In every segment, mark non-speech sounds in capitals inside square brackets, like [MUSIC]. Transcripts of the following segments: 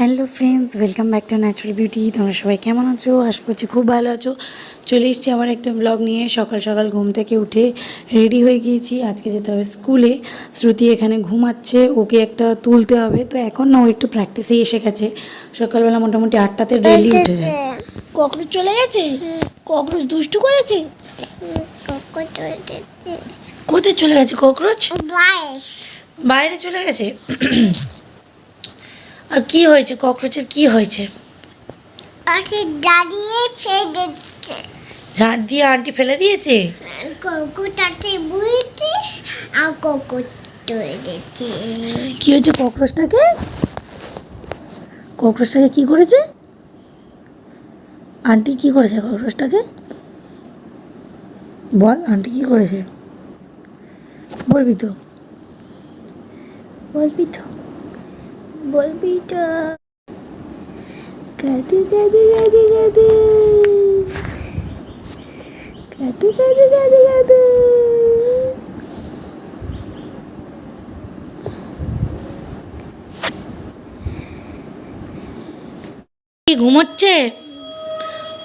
Hello friends welcome back to natural beauty তোমরা সবাই কেমন আছো? আশা করছি খুব ভালো আছো। চলে এসছি আমার একটা ব্লগ নিয়ে। সকাল সকাল ঘুম থেকে উঠে রেডি হয়ে গিয়েছি। আজকে যেতে হবে স্কুলে শ্রুতি এখানে ঘুমাচ্ছে। ওকে একটা তুলতে হবে। তো এখন না ও একটু প্র্যাকটিসেই এসে গেছে। সকালবেলা মোটামুটি আটটাতে ডেলি উঠে যায়। ককরোচ চলে গেছে? ককরোচ দুষ্টু করেছে? কোথায় চলে গেছে ককরোচ? বাইরে চলে গেছে? আর কি হয়েছে? ককরোচের কি হয়েছে? আছে দাঁড়িয়ে ফেলে দিচ্ছে। ঝাড় দিয়ে আন্টি ফেলে দিয়েছে? কুকুরটাকে বুঝতে আর কুকুর তুলে কি হয়েছে ককরোচটাকে? ককরোচটাকে কি করেছে? আন্টি কি করেছে ককরোচটাকে? বল আন্টি কি করেছে? বলবি তো? বলবি তো? বলবি তো কাদু কাদু কাদু। কাদু কাদু কাদু কাদু। কাদু ঘুমোচ্ছে?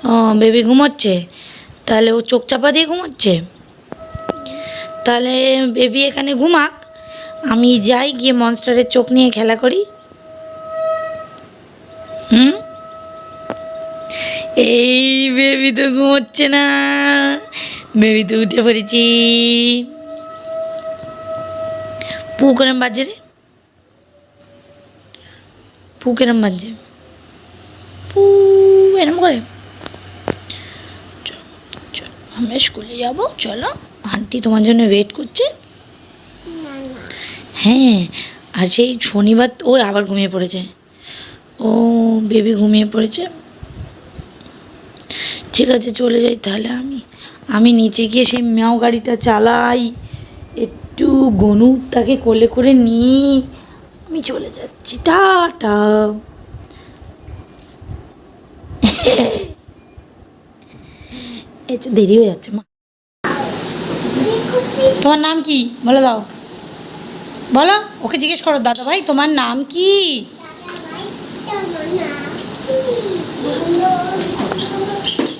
ও, বেবি ঘুমাচ্ছে। তাহলে ও চোখ চাপা দিয়ে ঘুমাচ্ছে? তাহলে বেবি এখানে ঘুমাক। আমি যাই গিয়ে মনস্টারের চোখ নিয়ে খেলা করি। এই বেবি তো ঘুমোচ্ছে না। বেবি তো উঠে পড়েছি। পু কেরম বাজে রে। পু কেরম বাজে। পু, এরম করে। আমরা স্কুলে যাব। চলো, আন্টি তোমার জন্য ওয়েট করছে। হ্যাঁ আর সেই শনিবার তো- ও আবার ঘুমিয়ে পড়েছে। ও, বেবি ঘুমিয়ে পড়েছে। ঠিক আছে, চলে যাই তাহলে আমি। আমি নিচে গিয়ে সেই ম্যাও গাড়িটা চালাই। একটু গনুরটাকে কোলে করে নিই। আমি চলে যাচ্ছি। টাটা। এই দেরি হয়ে যাচ্ছে, মা। তোমার নাম কি? বলে দাও। বলো, ওকে জিজ্ঞেস করো। দাদা ভাই, তোমার নাম কি?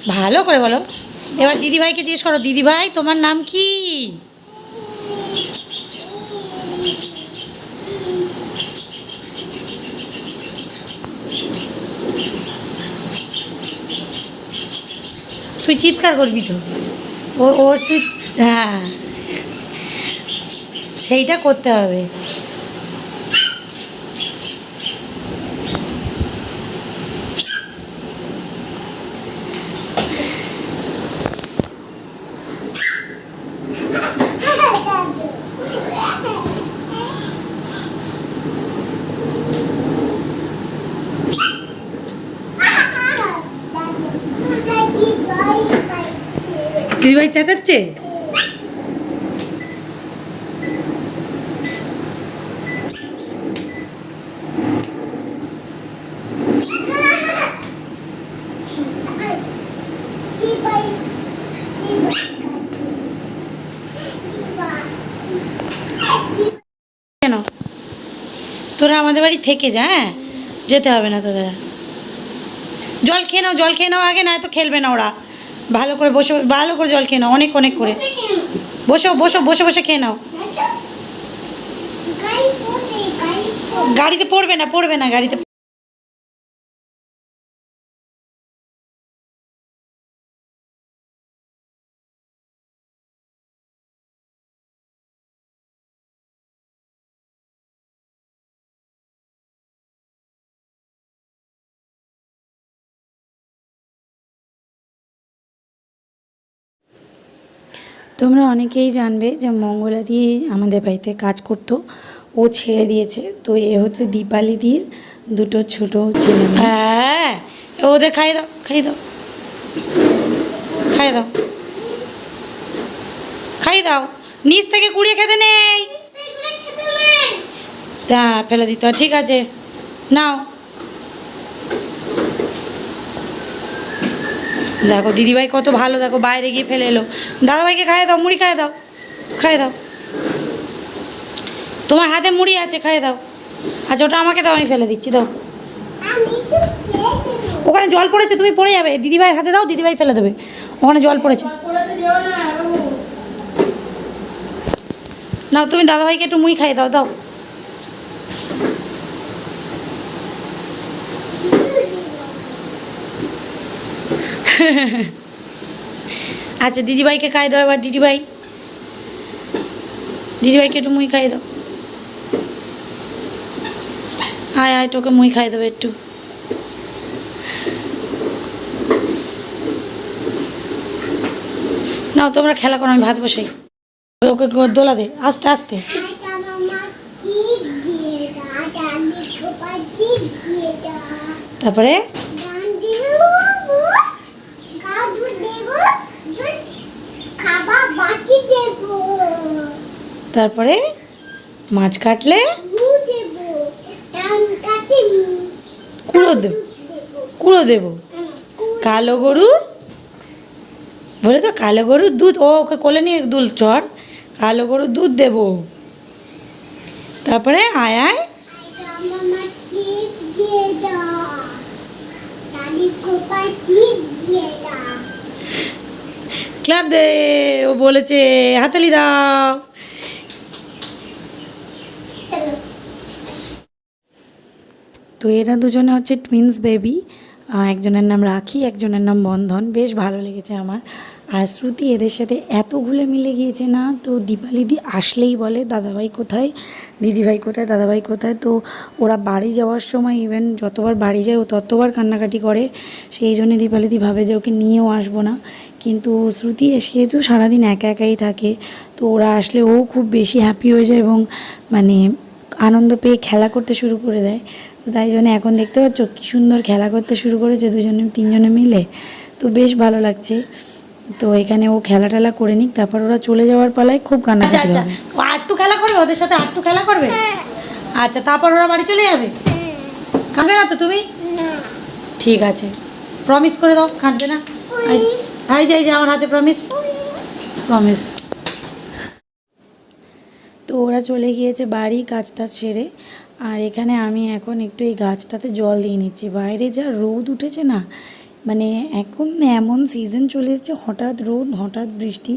ভালো করে বলো। এবার দিদি ভাইকে জিজ্ঞেস করো দিদি ভাই তোমার নাম কি? তুই চিৎকার করবি তো। ও ও তুই হ্যাঁ। সেইটা করতে হবে। দিদি ভাই চেঁচাচ্ছে? কেন? তোরা আমাদের বাড়ি থেকে যা হ্যাঁ? যেতে হবে না তোদের। জল খেয়ে নাও, জল খেয়ে নাও আগে, না তো খেলবে না ওরা। ভালো করে বসে ভালো করে জল খেয়ে নাও অনেক অনেক করে। বসো বসো বসে বসে খেয়ে নাও। গাড়িতে পড়বে না পড়বে না গাড়িতে। তোমরা অনেকেই জানবে যে মঙ্গলা দিয়ে আমাদের বাড়িতে কাজ করতো। ও ছেড়ে দিয়েছে। তো এ হচ্ছে দীপালি দির দুটো ছোট ছেলে হ্যাঁ ওদের খাইয়ে দাও খাইয়ে দাও। খাইয়ে দাও। খাইয়ে দাও। নিচ থেকে কুড়িয়ে খেতে নেই। হ্যাঁ ফেলে দিতে ঠিক আছে। নাও। দেখো, দিদিভাই কত ভালো, দেখো, বাইরে গিয়ে ফেলে এলো। দাদাভাইকে খাইয়ে দাও, মুড়ি খাইয়ে দাও খাইয়ে দাও। তোমার হাতে মুড়ি আছে, খাইয়ে দাও। আচ্ছা ওটা আমাকে দাও, আমি ফেলে দিচ্ছি, দাও। ওখানে জল পড়েছে, তুমি পড়ে যাবে। দিদিভাইয়ের হাতে দাও, দিদিভাই ফেলে দেবে। ওখানে জল পড়েছে। নাও, তুমি দাদাভাইকে একটু মুই খাই দাও দাও। [LAUGHS] আচ্ছা দিদিভাইকে খাই দাও এবার, দিদিভাই। দিদিভাইকে একটু মুই খাই দাও। আয় আয়, তোকে মুই খাই দেবে একটু। নাও, তোমরা খেলা করো, আমি ভাত বসাই। ওকে, দোলা দে, আস্তে আস্তে। তারপরে গান দেবো কাজু দেবো দুধ খাবার বাটি দেবো তারপরে মাছ কাটলে? কুড়ো দেব কুড়ো দেবো কালো গরুর বলে তো কালো গরুর দুধ, ও ওকে কোলে নিয়ে দুল চর কালো গরুর দুধ দেবো। তারপরে আয় আয়। দিয়ে দাও। ক্লাব দে ও বলেছে হাতালি দাও তো এরা দুজনে হচ্ছে টুইন্স বেবি একজনের নাম রাখি, একজনের নাম বন্ধন, বেশ ভালো লেগেছে আমার। আর শ্রুতি এদের সাথে এত ঘুলে মিলে গিয়েছে না? তো দীপালিদি আসলেই বলে, দাদাভাই কোথায়? দিদিভাই কোথায়? দাদাভাই কোথায়? তো ওরা বাড়ি যাওয়ার সময় ইভেন যতবার বাড়ি যায়, ও ততবার কান্নাকাটি করে। সেই জন্য দীপালিদি ভাবে যে ওকে নিয়েও আসব না। কিন্তু শ্রুতি সেহেতু সারাদিন একা একাই থাকে। তো ওরা আসলে ও খুব বেশি হ্যাপি হয়ে যায় এবং মানে আনন্দ পেয়ে খেলা করতে শুরু করে দেয়। তো তাই জন্য এখন দেখতে পাচ্ছ কী সুন্দর খেলা করতে শুরু করেছে দুজনে, তিনজনে মিলে। তো বেশ ভালো লাগছে। তো এখানে ও খেলা টেলা করে নিক তারপর ওরা চলে যাওয়ার পালায় খুব আচ্ছা কান্নাকাটি আচ্ছা। ও আটটু খেলা করবে ওদের সাথে আটটু খেলা করবে? আচ্ছা তারপর ওরা বাড়ি চলে যাবে? কাঁদবে না তো তুমি? ঠিক আছে। প্রমিস করে দাও কাঁদবে না? আই যাই যা আমার হাতে প্রমিস প্রমিস তো ওরা চলে গিয়েছে বাড়ি কাজটা ছেড়ে আর এখানে আমি এখন একটু এই গাছটাতে জল দিয়ে নিচ্ছি। বাইরে যা রোদ উঠেছে না মানে এখন এমন সিজন চলে এসেছে, হঠাৎ রোদ, হঠাৎ বৃষ্টি।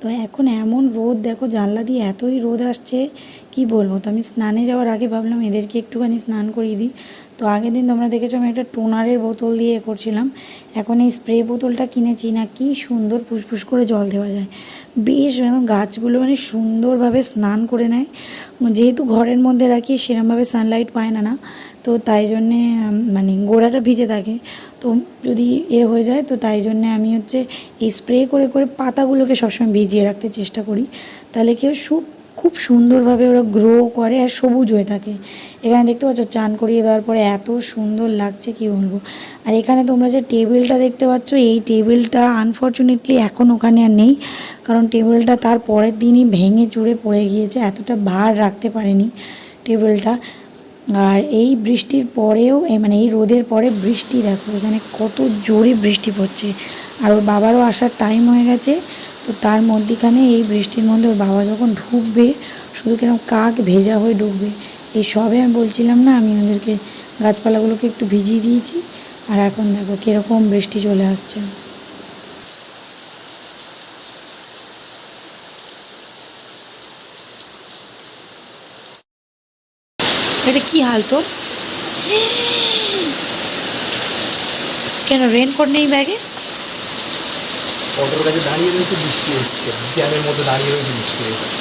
তো এখন এমন রোদ, দেখো জানলা দিয়ে এতই রোদ আসছে, কি বলব? তো আমি স্নানে যাওয়ার আগে ভাবলাম এদেরকে একটুখানি স্নান করিয়ে দিই। তো আগের দিন তোমরা দেখেছ আমি একটা টোনারের বোতল দিয়ে করছিলাম। এখন এই স্প্রে বোতলটা কিনেছি না, কি সুন্দর ফুসফুস করে জল দেওয়া যায়। বেশ গাছগুলো মানে সুন্দরভাবে স্নান করে নেয়। যেহেতু ঘরের মধ্যে রাখি, সেরমভাবে সানলাইট পায় না না। তো তাই জন্যে মানে গোড়াটা ভিজে থাকে। তো যদি এ হয়ে যায়, তো তাই জন্যে আমি হচ্ছে এই স্প্রে করে করে পাতাগুলোকে সবসময় ভিজিয়ে রাখতে চেষ্টা করি। তাহলে কেউ সুপ খুব সুন্দরভাবে ওরা গ্রো করে আর সবুজ হয়ে থাকে। এখানে দেখতে পাচ্ছ, চান করিয়ে দেওয়ার পরে এত সুন্দর লাগছে, কি বলব? আর এখানে তোমরা যে টেবিলটা দেখতে পাচ্ছ, এই টেবিলটা আনফর্চুনেটলি এখন ওখানে আর নেই। কারণ টেবিলটা তার পরের দিনই ভেঙে চুড়ে পড়ে গিয়েছে, এতটা ভার রাখতে পারেনি টেবিলটা। আর এই বৃষ্টির পরেও মানে এই রোদের পরে বৃষ্টি, দেখো, এখানে কত জোরে বৃষ্টি পড়ছে। আর ওর বাবারও আসার টাইম হয়ে গেছে, তো তার মধ্যিখানে এই বৃষ্টির মধ্যে ওর বাবা যখন ঢুকবে, শুধু কীরকম কাক ভেজা হয়ে ঢুকবে, এই সবে আমি বলছিলাম না, আমি ওদেরকে গাছপালাগুলোকে একটু ভিজিয়ে দিয়েছি। আর এখন দেখো কীরকম বৃষ্টি চলে আসছে এটা কি হাল তোর? কেন রেনকোট নেই ব্যাগে? অটোর কাছে দাঁড়িয়ে রয়েছে বৃষ্টি এসছে। জ্যামের দাঁড়িয়ে রয়েছে বৃষ্টি এসছে।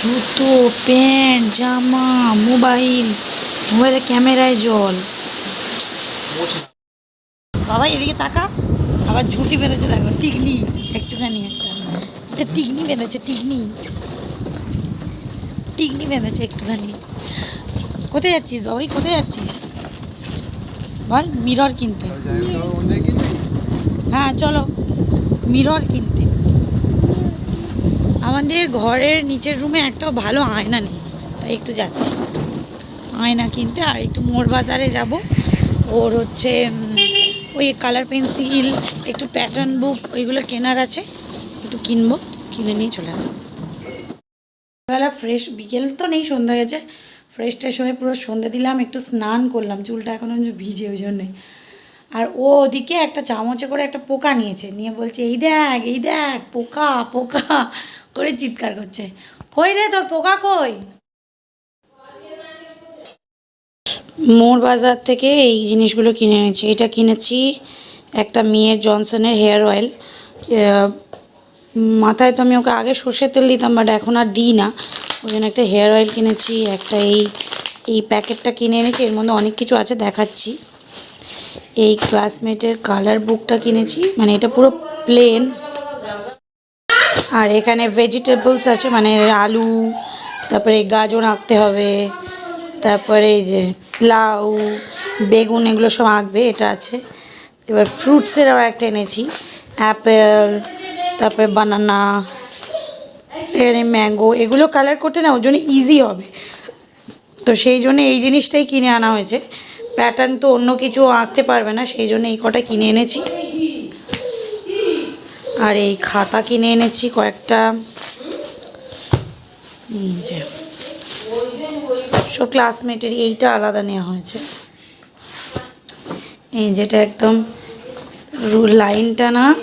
জুতো প্যান্ট জামা মোবাইল মোবাইলের ক্যামেরায় জল। বাবা এদিকে তাকা। আবার ঝুঁটি বেঁধেছে দেখো টিকনি। একটুখানি একটা। টিকনি বেঁধেছে টিকনি। টিকনি বেঁধেছে একটুখানি। কোথায় যাচ্ছিস বাবাই? কোথায় যাচ্ছিস? বল মিরর কিনতে। হ্যাঁ চলো। মিরর কিনতে। আমাদের ঘরের নিচের রুমে একটা ভালো আয়না নেই। তাই একটু যাচ্ছি। আয়না কিনতে আর একটু মোর বাজারে যাব। ওর হচ্ছে ওই কালার পেন্সিল একটু প্যাটার্ন বুক ওইগুলো কেনার আছে। একটু কিনবো, কিনে নিয়ে চলে আসব। বেলা ফ্রেশ বিকেল তো নেই, সন্ধ্যা গেছে। ফ্রেশ ট্রেশ হয়ে পুরো সন্ধে দিলাম, একটু স্নান করলাম, চুলটা এখনও ভিজে ওই জন্যে আর ও ওদিকে একটা চামচে করে একটা পোকা নিয়েছে, নিয়ে বলছে, এই দেখ এই দেখ, পোকা পোকা। করে চিৎকার করছে। কই রে তোর পোকা কই? মোর বাজার থেকে এই জিনিসগুলো কিনে এনেছি। এটা কিনেছি একটা মেয়ের জনসনের হেয়ার অয়েল। মাথায় তো আমি ওকে আগে সর্ষের তেল দিতাম বাট এখন আর দিই না। ওই জন্য একটা হেয়ার অয়েল কিনেছি, একটা এই এই প্যাকেটটা কিনে এনেছি, এর মধ্যে অনেক কিছু আছে দেখাচ্ছি। এই ক্লাসমেটের কালার বুকটা কিনেছি মানে এটা পুরো প্লেন আর এখানে ভেজিটেবলস আছে মানে আলু, তারপরে গাজর আঁকতে হবে, তারপরে এই যে লাউ, বেগুন, এগুলো সব আঁকবে, এটা আছে। এবার ফ্রুটসের আবার একটা এনেছি অ্যাপেল তারপরে বানানা এখানে ম্যাঙ্গো এগুলো কালার করতে না ওর জন্য ইজি হবে। তো সেই জন্য এই জিনিসটাই কিনে আনা হয়েছে। প্যাটার্ন তো অন্য কিছু আঁকতে পারবে না, সেই জন্য এই কটা কিনে এনেছি। আর এই খাতা কিনে এনেছি কয়েকটা। এই যে, সব ক্লাসমেটের এইটা আলাদা নেওয়া হয়েছে। এই যেটা একদম রু- লাইন টানা।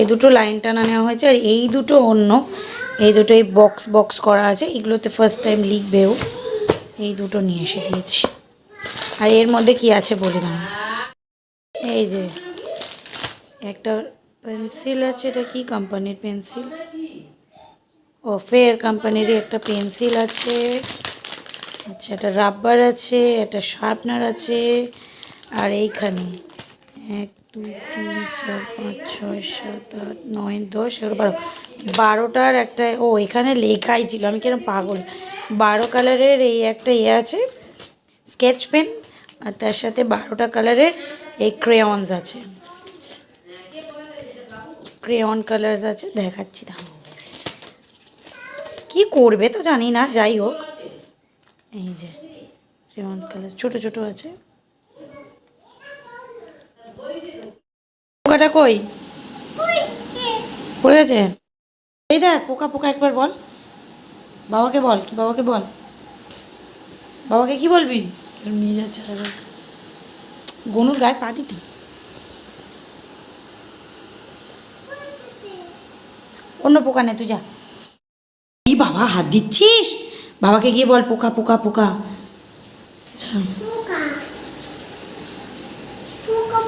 এই দুটো লাইন টানা নেওয়া হয়েছে আর এই দুটো অন্য, এই দুটো এই বক্স বক্স করা আছে, এগুলোতে ফার্স্ট টাইম লিখবেও এই দুটো নিয়ে এসে দিয়েছি। আর এর মধ্যে কি আছে বলে দাও। এই যে, একটা পেন্সিল আছে, এটা কি কোম্পানির পেন্সিল ও ফেয়ার কোম্পানিরই একটা পেন্সিল আছে। আচ্ছা একটা রাবার আছে, একটা শার্পনার আছে, আর এইখানে এক দুই, তিন, চার, পাঁচ, ছয়, সাত, আট, নয়, দশ, এগারো, বারো। বারোটার একটা, ও, এখানে লেখাই ছিল। আমি কিরম পাগল? বারো কালারের এই একটা ইয়ে আছে, স্কেচ পেন, আর তার সাথে বারোটা কালারের এই ক্রেয়নস আছে। ক্রেয়ন কালার্স আছে, দেখাচ্ছি দাম কি করবে তো জানি না, যাই হোক। এই যে ক্রেয়ন কালার ছোট ছোট আছে। পোকাটা কই? পড়ে গেছে এই দেখ পোকা পোকা একবার বল। বাবাকে বল কি বাবাকে বল? বাবাকে কি বলবি? নিয়ে যাচ্ছে গনুর গায়ে পা দিতি। অন্য পোকা নে তুই যা। কি বাবা হাত দিচ্ছিস? বাবাকে গিয়ে বল পোকা পোকা পোকা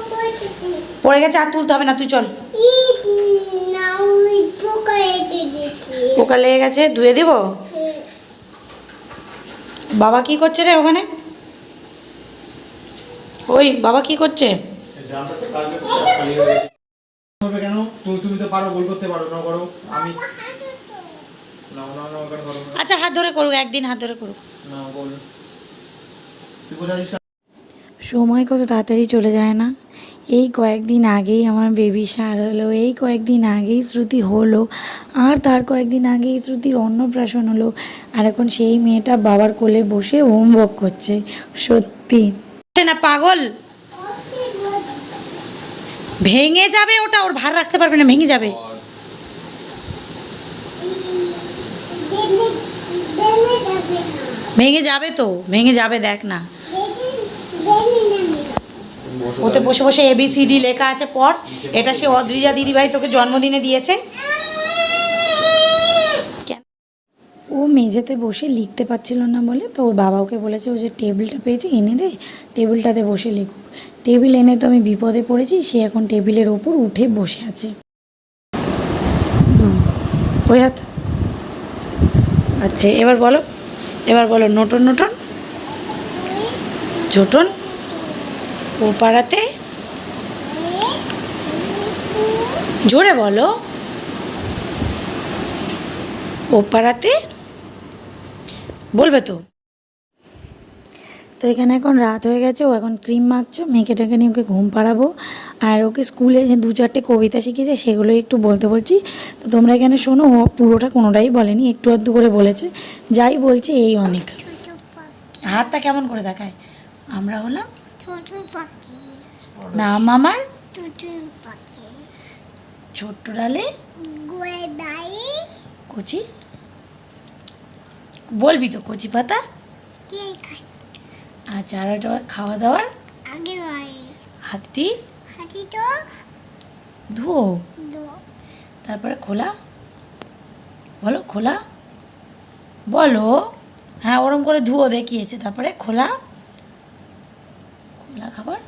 পড়েছে পড়ে গেছে আর তুলতে হবে না তুই চল। পোকা লেগে গেছে ধুয়ে দেব? বাবা কি করছে রে ওখানে? ওই বাবা কি করছে? হবে কেন? তুই তুমি তো পারো গোল করতে পারো না করো। আমি না না না ওখানে ধরো। না। আচ্ছা হাত ধরে করুক একদিন হাত ধরে করুক? সময় কত তাড়াতাড়ি চলে যায় না? এই কয়েকদিন আগেই আমার বেবি সার হলো এই কয়েকদিন আগেই শ্রুতি হলো আর তার কয়েকদিন আগেই শ্রুতির অন্নপ্রাশন হলো আর এখন সেই মেয়েটা বাবার কোলে বসে হোমওয়ার্ক করছে সত্যি। না পাগল? ভেঙে যাবে ওটা ওর ভার রাখতে পারবে না ভেঙে যাবে। ভেঙে যাবে তো ভেঙে যাবে দেখ না। ওতে বসে বসে এবিসিডি লেখা আছে পর এটা সে অদ্রিজা দিদিভাই তোকে জন্মদিনে দিয়েছে। ও মেঝেতে বসে লিখতে পারছিল না বলে তো ওর বাবা ওকে বলেছে ও যে টেবিলটা পেয়েছে এনে দে টেবিলটাতে বসে লিখুক টেবিল এনে তো আমি বিপদে পড়েছি সে এখন টেবিলের ওপর উঠে বসে আছে। হুম, ওই হাত। আচ্ছা এবার বলো এবার বলো নটন নটন? ছোটন ও পাড়াতে জোরে বলো। ও পাড়াতে বলবে তো। তো এখানে এখন রাত হয়ে গেছে ও এখন ক্রিম মাখছে মেয়েকে টেকে নিয়ে ওকে ঘুম পাড়াবো। আর ওকে স্কুলে যে দু চারটে কবিতা শিখিয়েছে সেগুলো একটু বলতে বলছি। তো তোমরা এখানে শোনো ও পুরোটা কোনোটাই বলেনি একটু আধটু করে বলেছে। যাই বলছে এই অনেক। হাতটা কেমন করে দেখায়? আমরা হলাম পাখি। নাম আমার? ছোট পাখি। ছোট্ট ডালে? কচি? বলবি তো কচি পাতা? আচ্ছা আর একটা খাওয়া দাওয়ার আগে হাতটি হাতি? তো ধুও তারপরে খোলা? বলো খোলা? বলো। হ্যাঁ ওরম করে ধুয়ো দেখিয়েছে। তারপরে খোলা? খাবার